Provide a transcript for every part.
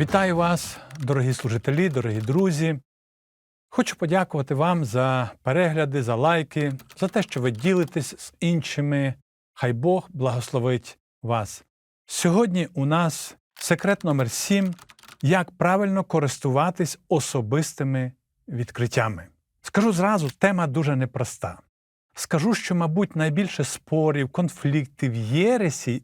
Вітаю вас, дорогі служителі, дорогі друзі. Хочу подякувати вам за перегляди, за лайки, за те, що ви ділитесь з іншими. Хай Бог благословить вас. Сьогодні у нас секрет номер 7 як правильно користуватись особистими відкриттями. Скажу зразу, тема дуже непроста. Скажу, що, мабуть, найбільше спорів, конфліктів, єресій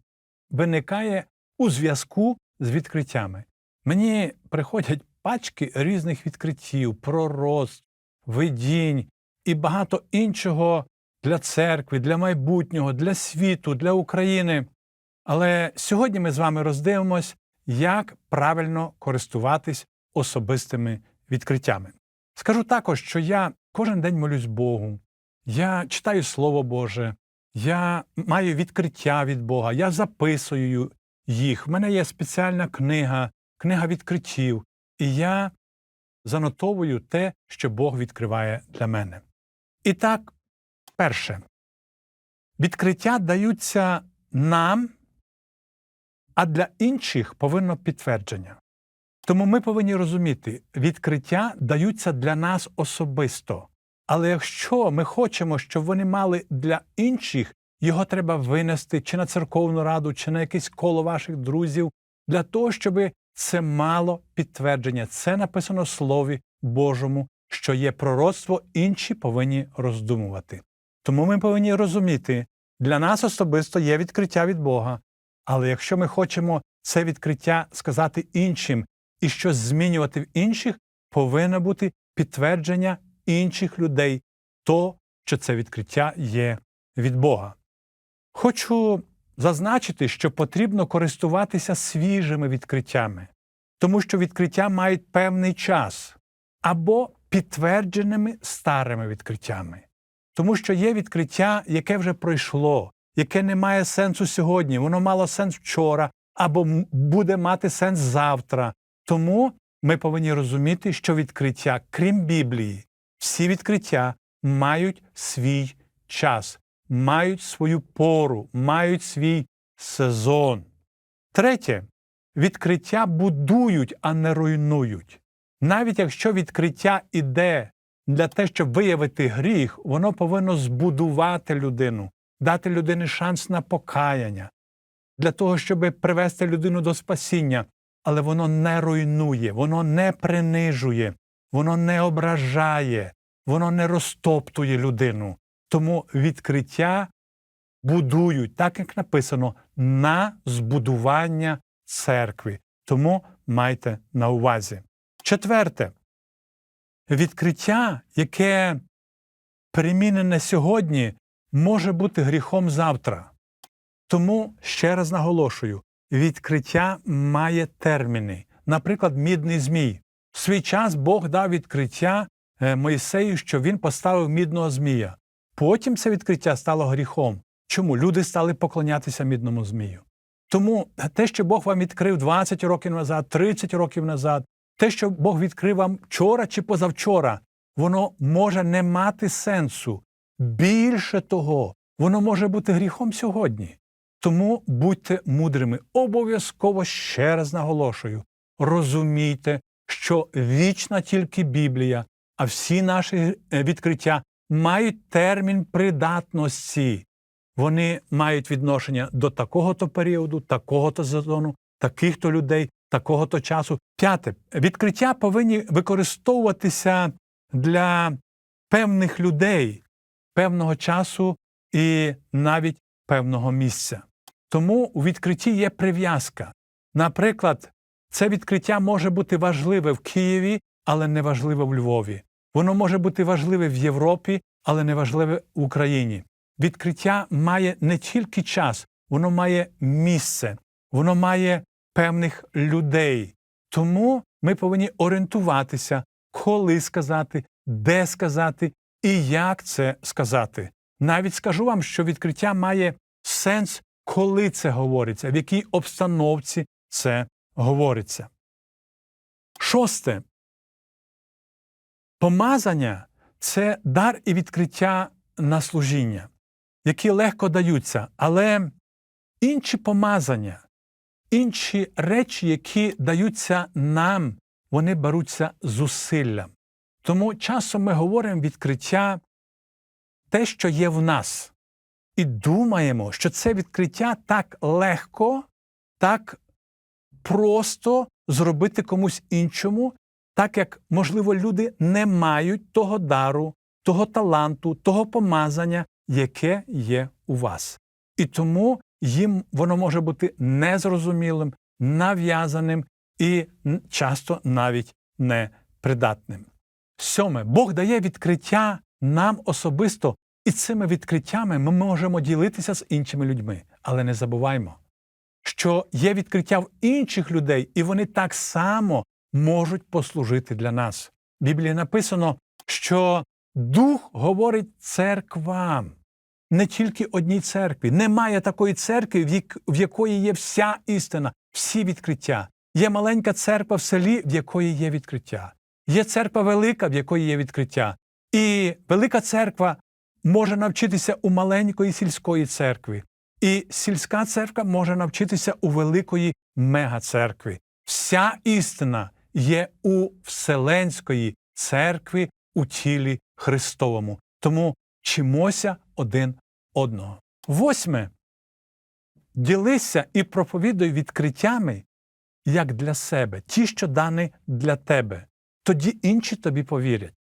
виникає у зв'язку з відкриттями. Мені приходять пачки різних відкриттів, пророцтв, видінь і багато іншого для церкви, для майбутнього, для світу, для України. Але сьогодні ми з вами роздивимось, як правильно користуватись особистими відкриттями. Скажу також, що я кожен день молюсь Богу, я читаю Слово Боже, я маю відкриття від Бога, я записую їх. В мене є спеціальна книга, книга відкриттів, і я занотовую те, що Бог відкриває для мене. І так, перше, відкриття даються нам, а для інших повинно підтвердження. Тому ми повинні розуміти, відкриття даються для нас особисто. Але якщо ми хочемо, щоб вони мали для інших, його треба винести чи на церковну раду, чи на якесь коло ваших друзів, для того, щоб це мало підтвердження. Це написано в Слові Божому, що є пророцтво, інші повинні роздумувати. Тому ми повинні розуміти, для нас особисто є відкриття від Бога, але якщо ми хочемо це відкриття сказати іншим і щось змінювати в інших, повинно бути підтвердження інших людей, то, що це відкриття є від Бога. Хочу зазначити, що потрібно користуватися свіжими відкриттями, тому що відкриття мають певний час або підтвердженими старими відкриттями. Тому що є відкриття, яке вже пройшло, яке не має сенсу сьогодні, воно мало сенс вчора або буде мати сенс завтра. Тому ми повинні розуміти, що відкриття, крім Біблії, всі відкриття мають свій час, мають свою пору, мають свій сезон. Третє, відкриття будують, а не руйнують. Навіть якщо відкриття іде для те, щоб виявити гріх, воно повинно збудувати людину, дати людині шанс на покаяння, для того, щоб привести людину до спасіння, але воно не руйнує, воно не принижує, воно не ображає, воно не розтоптує людину. Тому відкриття будують, так як написано, на збудування церкви. Тому майте на увазі. Четверте, відкриття, яке примінене сьогодні, може бути гріхом завтра. Тому ще раз наголошую: відкриття має терміни. Наприклад, мідний змій. В свій час Бог дав відкриття Моїсею, що він поставив мідного змія. Потім це відкриття стало гріхом. Чому? Люди стали поклонятися мідному змію. Тому те, що Бог вам відкрив 20 років назад, 30 років назад, те, що Бог відкрив вам вчора чи позавчора, воно може не мати сенсу. Більше того, воно може бути гріхом сьогодні. Тому будьте мудрими. Обов'язково ще раз наголошую: розумійте, що вічна тільки Біблія, а всі наші відкриття мають термін придатності. Вони мають відношення до такого-то періоду, такого-то сезону, таких-то людей, такого-то часу. П'яте відкриття повинні використовуватися для певних людей певного часу і навіть певного місця. Тому у відкритті є прив'язка. Наприклад, це відкриття може бути важливе в Києві, але не важливе в Львові. Воно може бути важливе в Європі, але не важливе в Україні. Відкриття має не тільки час, воно має місце, воно має певних людей. Тому ми повинні орієнтуватися, коли сказати, де сказати і як це сказати. Навіть скажу вам, що відкриття має сенс, коли це говориться, в якій обстановці це говориться. Шосте. Помазання це дар і відкриття на служіння, які легко даються, але інші помазання, інші речі, які даються нам, вони беруться зусиллям. Тому часом ми говоримо відкриття те, що є в нас, і думаємо, що це відкриття так легко, так просто зробити комусь іншому, так як, можливо, люди не мають того дару, того таланту, того помазання, яке є у вас. І тому їм воно може бути незрозумілим, нав'язаним і часто навіть непридатним. Сьоме, Бог дає відкриття нам особисто, і цими відкриттями ми можемо ділитися з іншими людьми. Але не забуваймо, що є відкриття в інших людей, і вони так само можуть послужити для нас. В Біблії написано, що Дух говорить церквам, не тільки одній церкві. Немає такої церкви, в якої є вся істина, всі відкриття. Є маленька церква в селі, в якої є відкриття. Є церква велика, в якої є відкриття. І велика церква може навчитися у маленької сільської церкви. І сільська церква може навчитися у великої мегацеркви. Вся істина є у Вселенської церкви у тілі Христовому. Тому чимося один одного. Восьме. Ділися і проповідуй відкриттями, як для себе, ті, що дані для тебе. Тоді інші тобі повірять.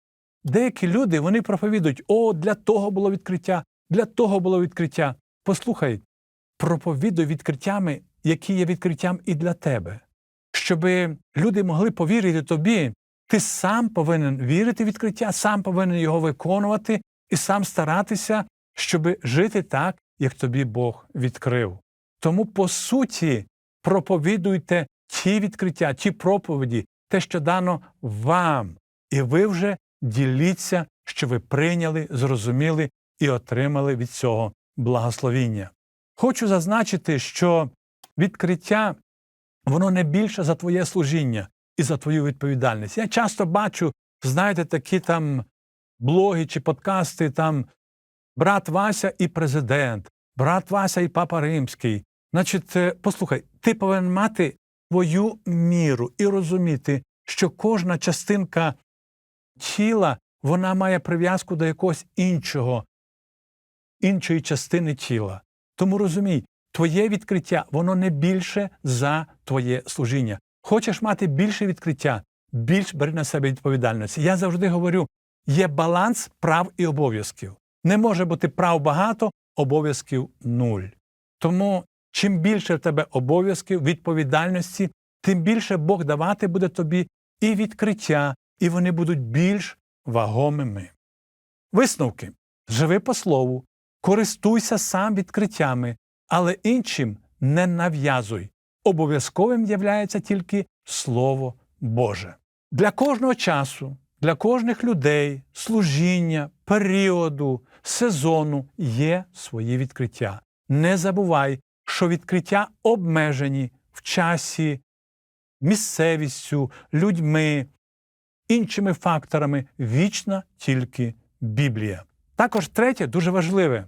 Деякі люди вони проповідують: о, для того було відкриття, для того було відкриття. Послухай, проповідуй відкриттями, які є відкриттям і для тебе. Щоб люди могли повірити тобі, ти сам повинен вірити в відкриття, сам повинен його виконувати і сам старатися, щоб жити так, як тобі Бог відкрив. Тому, по суті, проповідуйте ті відкриття, ті проповіді, те, що дано вам, і ви вже діліться, що ви прийняли, зрозуміли і отримали від цього благословіння. Хочу зазначити, що відкриття воно не більше за твоє служіння і за твою відповідальність. Я часто бачу, знаєте, такі там блоги чи подкасти, там брат Вася і президент, брат Вася і папа Римський. Значить, е, послухай, ти повинен мати твою міру і розуміти, що кожна частинка тіла вона має прив'язку до якогось іншого, іншої частини тіла. Тому розумій, твоє відкриття воно не більше за твоє служіння. Хочеш мати більше відкриття, більш бери на себе відповідальність. Я завжди говорю: є баланс прав і обов'язків. Не може бути прав багато, обов'язків нуль. Тому чим більше в тебе обов'язків, відповідальності, тим більше Бог давати буде тобі і відкриття, і вони будуть більш вагомими. Висновки живи по слову, користуйся сам відкриттями, але іншим не нав'язуй. Обов'язковим являється тільки Слово Боже. Для кожного часу, для кожних людей, служіння, періоду, сезону є свої відкриття. Не забувай, що відкриття обмежені в часі, місцевістю, людьми, іншими факторами вічна тільки Біблія. Також третє дуже важливе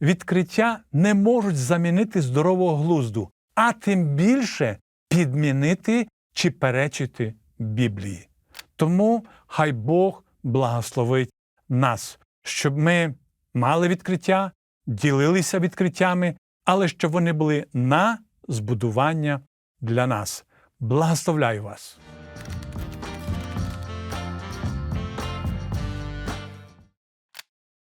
відкриття не можуть замінити здорового глузду, а тим більше підмінити чи перечити Біблії. Тому хай Бог благословить нас, щоб ми мали відкриття, ділилися відкриттями, але щоб вони були на збудування для нас. Благословляю вас!